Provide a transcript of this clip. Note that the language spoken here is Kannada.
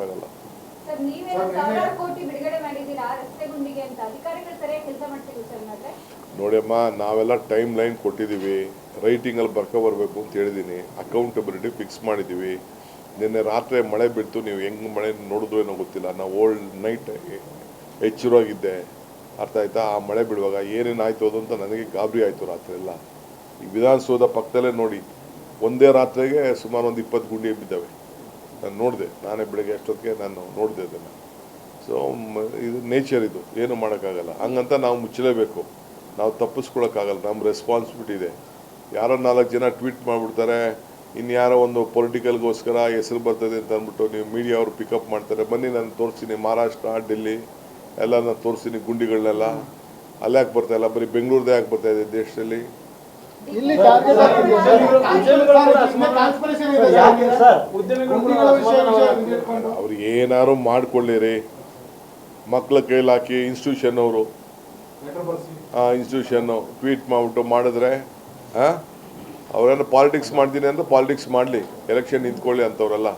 ಮಾಡೋಕ್ಕಾಗಲ್ಲ ಸರ್ ನೀವೇನೋ ಸಾವಿರಾರು ಕೋಟಿ ಬಿಡುಗಡೆ ಮಾಡಿದ್ದೀರಾ ರಸ್ತೆ ಗುಂಡಿಗೆ ಅಂತ? ಅಧಿಕಾರಿಗಳು ಸರಿಯಾಗಿ ಕೆಲಸ ಮಾಡ್ತಿದ್ರು ಸರ್ ಮಾತ್ರ ನೋಡಿಯಮ್ಮ ನಾವೆಲ್ಲ ಟೈಮ್ ಲೈನ್ ಕೊಟ್ಟಿದ್ದೀವಿ. ರೈಟಿಂಗಲ್ಲಿ ಬರ್ಕೊ ಬರಬೇಕು ಅಂತ ಹೇಳಿದ್ದೀನಿ. ಅಕೌಂಟಬಿಲಿಟಿ ಫಿಕ್ಸ್ ಮಾಡಿದ್ದೀವಿ. ನಿನ್ನೆ ರಾತ್ರಿ ಮಳೆ ಬಿತ್ತು ನೀವು ಹೆಂಗೆ ಮಳೆ ನೋಡಿದ್ರು ಏನೋ ಗೊತ್ತಿಲ್ಲ. ನಾವು ಓಲ್ಡ್ ನೈಟ್ ಎಚ್ಚರವಾಗಿದ್ದೆ. ಅರ್ಥ ಆಯ್ತಾ? ಆ ಮಳೆ ಬಿಡುವಾಗ ಏನೇನು ಆಯ್ತು ಅದು ಅಂತ ನನಗೆ ಗಾಬರಿ ಆಯಿತು ರಾತ್ರಿ ಎಲ್ಲ. ಈ ವಿಧಾನಸೌಧ ಪಕ್ಕದಲ್ಲೇ ನೋಡಿ ಒಂದೇ ರಾತ್ರಿಗೆ ಸುಮಾರು ಒಂದು ಇಪ್ಪತ್ತು ಗುಂಡಿ ಬಿದ್ದಾವೆ. ನಾನು ನೋಡಿದೆ. ನಾನೇ ಬೆಳಗ್ಗೆ ಅಷ್ಟೊತ್ತಿಗೆ ನಾನು ನೋಡಿದೆ ಅದನ್ನು. ಸೊ ಇದು ನೇಚರ್ ಇದು. ಏನು ಮಾಡೋಕ್ಕಾಗಲ್ಲ. ಹಂಗಂತ ನಾವು ಮುಚ್ಚಲೇಬೇಕು. ನಾವು ತಪ್ಪಿಸ್ಕೊಳಕ್ಕಾಗಲ್ಲ. ನಮ್ಮ ರೆಸ್ಪಾನ್ಸಿಬಿಲಿಟಿ ಇದೆ. ಯಾರೋ ನಾಲ್ಕು ಜನ ಟ್ವೀಟ್ ಮಾಡಿಬಿಡ್ತಾರೆ. ಇನ್ಯಾರೋ ಒಂದು ಪೊಲಿಟಿಕಲ್ಗೋಸ್ಕರ ಹೆಸರು ಬರ್ತದೆ ಅಂತ ಅಂದ್ಬಿಟ್ಟು ನೀವು ಮೀಡಿಯಾ ಅವರು ಪಿಕಪ್ ಮಾಡ್ತಾರೆ. ಬನ್ನಿ ನಾನು ತೋರಿಸ್ತೀನಿ ಮಹಾರಾಷ್ಟ್ರ ಡೆಲ್ಲಿ ಎಲ್ಲ ನಾನು ತೋರಿಸ್ತೀನಿ ಗುಂಡಿಗಳನ್ನೆಲ್ಲ. ಅಲ್ಲಿ ಯಾಕೆ ಬರ್ತಾ ಇಲ್ಲ? ಬರೀ ಬೆಂಗಳೂರದೇ ಯಾಕೆ ಬರ್ತಾಯಿದೆ ಇದೆ ದೇಶದಲ್ಲಿ? ಇಲ್ಲಿ ಟಾರ್ಗೆಟ್ ಅವ್ರು ಏನಾರು ಮಾಡ್ಕೊಳ್ಳಿರಿ. ಮಕ್ಳ ಕೈಲಿ ಹಾಕಿ ಇನ್ಸ್ಟಿಟ್ಯೂಷನ್ ಅವರು ಆ ಇನ್ಸ್ಟಿಟ್ಯೂಷನ್ನು ಟ್ವೀಟ್ ಮಾಡ್ಬಿಟ್ಟು ಮಾಡಿದ್ರೆ ಹಾಂ ಅವರೇನು ಪಾಲಿಟಿಕ್ಸ್ ಮಾಡ್ತೀನಿ ಅಂದ್ರೆ ಪಾಲಿಟಿಕ್ಸ್ ಮಾಡಲಿ. ಎಲೆಕ್ಷನ್ ನಿಂತ್ಕೊಳ್ಳಿ ಅಂತವ್ರಲ್ಲ.